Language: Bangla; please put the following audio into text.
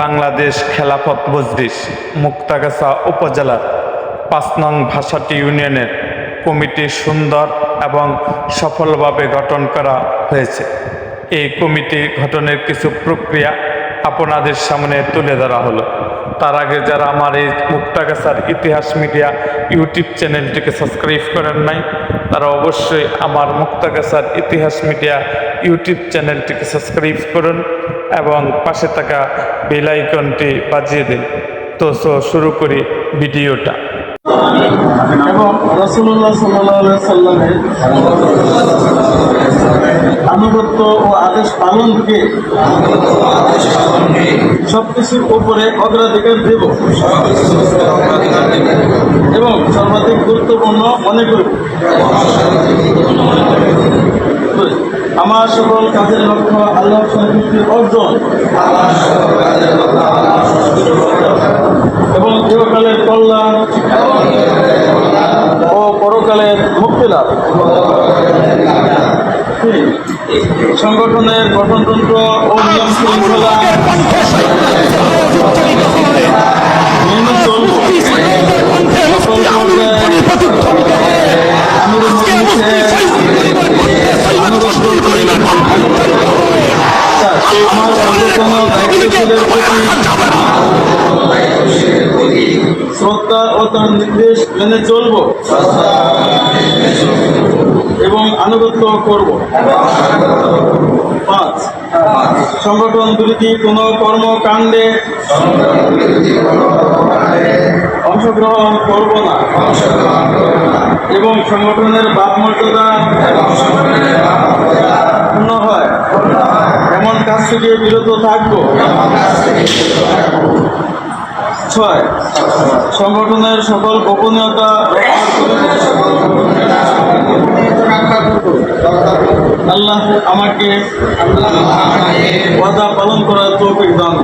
বাংলাদেশ খেলাফত মজলিস, মুক্তাগাছা উপজেলার পাঁচ নং ভাষাটি ইউনিয়নের কমিটি সুন্দর এবং সফলভাবে গঠন করা হয়েছে। এই কমিটি গঠনের কিছু প্রক্রিয়া আপনাদের সামনে তুলে ধরা হলো। তার আগে যারা আমার এই মুক্তাগাছার ইতিহাস মিডিয়া ইউটিউব চ্যানেলটিকে সাবস্ক্রাইব করেন নাই, তারা অবশ্যই আমার মুক্তাগাছার ইতিহাস মিডিয়া ইউটিউব চ্যানেলটিকে সাবস্ক্রাইব করুন। এবং পাশে থাকা বেল আইকনটি বাজিয়ে দিন। তো শুরু করি ভিডিওটা। এবং আনুগত্য ও আদেশ পালনকে সবকিছুর উপরে অগ্রাধিকার দেব। এবং সর্বাধিক গুরুত্বপূর্ণ মনে দুই, আমার সকল কাজের লক্ষ্য আল্লাহ সন্তুষ্টির অর্জন। এবং চিরকালের কল্যাণ ও পরকালের মুক্তি লাভ। সংগঠনের গঠনতন্ত্র ও নিয়ম শৃঙ্খলা আমার দায়িত্বশীলের প্রতি শ্রদ্ধা ও তার নির্দেশ মেনে চলব এবং আনুগত্য করব। পাঁচ, সংগঠন বিরোধী কোনো কর্মকাণ্ডে অংশগ্রহণ করব না। এবং সংগঠনের ভাবমর্যাদা পূর্ণ থেকে বিরত থাকব ছয় সংগঠনের সকল গোপনীয়তা আল্লাহ আমাকে ওয়াদা পালন করার তৌফিক দান।